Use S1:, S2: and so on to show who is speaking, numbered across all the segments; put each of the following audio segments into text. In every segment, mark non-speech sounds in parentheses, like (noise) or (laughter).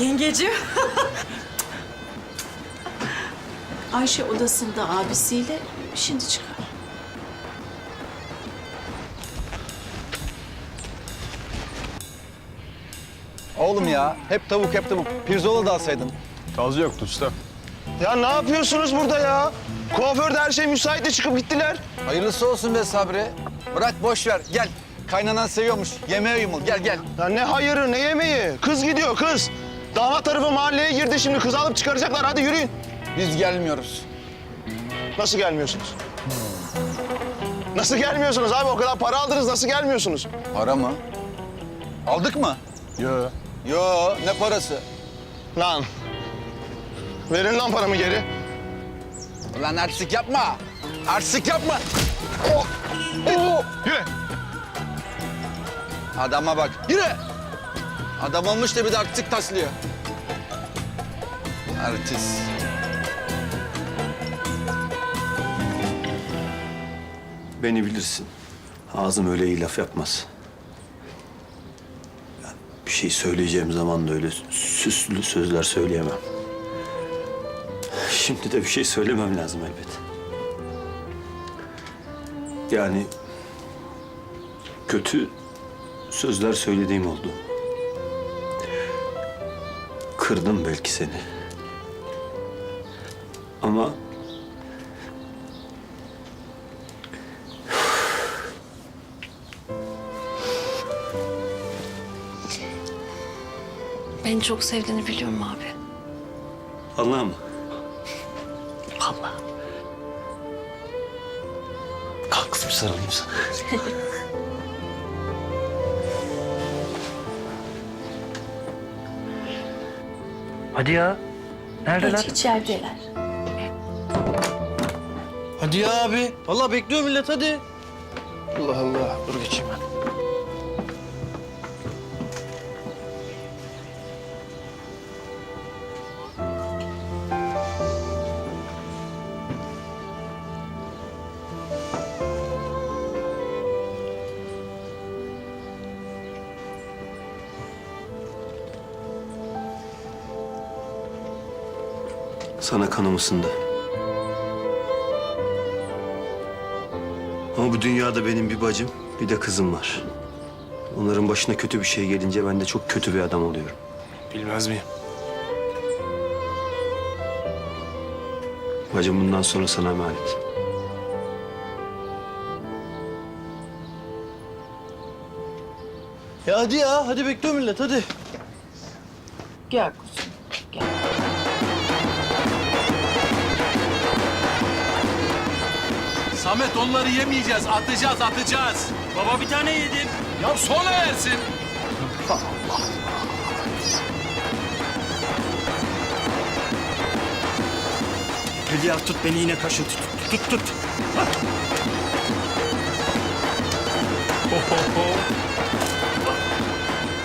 S1: Yengeciğim. (laughs)
S2: Ayşe odasında abisiyle şimdi çıkar.
S3: Oğlum ya hep tavuk hep tavuk. Pirzola da alsaydın.
S4: Tazı yoktu usta.
S5: Ya ne yapıyorsunuz burada ya? Kuaförde her şey müsaitti çıkıp gittiler.
S3: Hayırlısı olsun be Sabri. Bırak boş ver gel. Kaynanan seviyormuş. Yemeğe yumul gel gel.
S5: Ya ne hayırı ne yemeği? Kız gidiyor kız. Damat tarafı mahalleye girdi şimdi kız alıp çıkaracaklar hadi yürüyün.
S3: Biz gelmiyoruz.
S5: Nasıl gelmiyorsunuz? Nasıl gelmiyorsunuz abi? O kadar para aldınız nasıl gelmiyorsunuz?
S3: Para mı? Aldık mı?
S4: Yo.
S3: Yo ne parası?
S5: Lan. Verin lan paramı geri.
S3: Ulan artistik yapma. Artistik yapma. Oh. Oh.
S4: Yürü.
S3: Adama bak. Yürü. Adam olmuş da bir de artistik taslıyor. Artist.
S6: Beni bilirsin. Ağzım öyle iyi laf yapmaz. Bir şey söyleyeceğim zaman da öyle süslü sözler söyleyemem. Şimdi de bir şey söylemem lazım elbet. Yani kötü sözler söylediğim oldu. Kırdım belki seni. Ama
S7: Beni çok sevdiğini biliyorum abi.
S6: Allah mı?
S7: Vallahi.
S6: Kalk kızım sarılayım sana. (laughs)
S8: Hadi ya. Neredeler?
S2: Hiç içerideler.
S8: Hadi ya abi. Vallahi bekliyor millet hadi.
S5: Allah Allah. Dur geçeyim ben.
S6: Sana kanım ısındı. Ama bu dünyada benim bir bacım, bir de kızım var. Onların başına kötü bir şey gelince ben de çok kötü bir adam oluyorum.
S4: Bilmez miyim?
S6: Bacım bundan sonra sana emanet.
S8: Ya hadi ya. Hadi bekliyor millet hadi.
S2: Gel kuzum. Gel.
S9: Samet onları yemeyeceğiz, atacağız, atacağız.
S8: Baba bir tane yedim.
S9: Ya sonra yersin.
S8: Hülya tut beni yine taşı tut. Tut tut.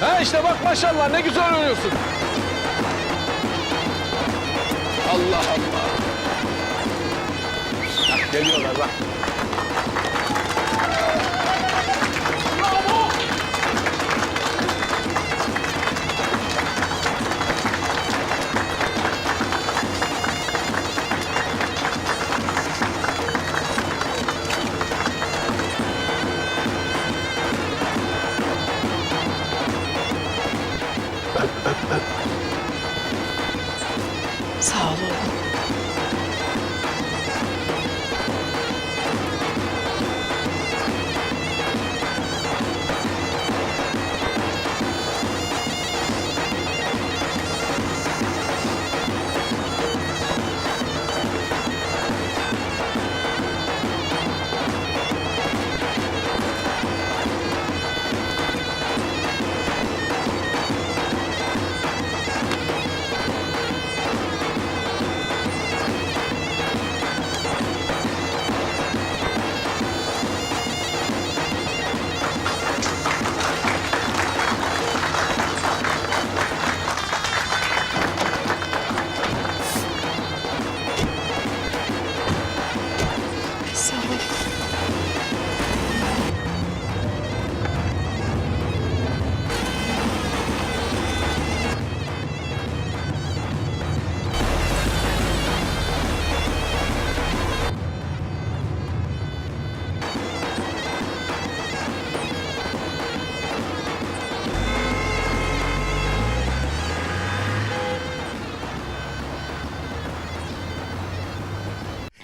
S9: Ha işte bak maşallah ne güzel oynuyorsun. Allah Allah. Bak, geliyorlar bak.
S2: Sağ ol oğlum.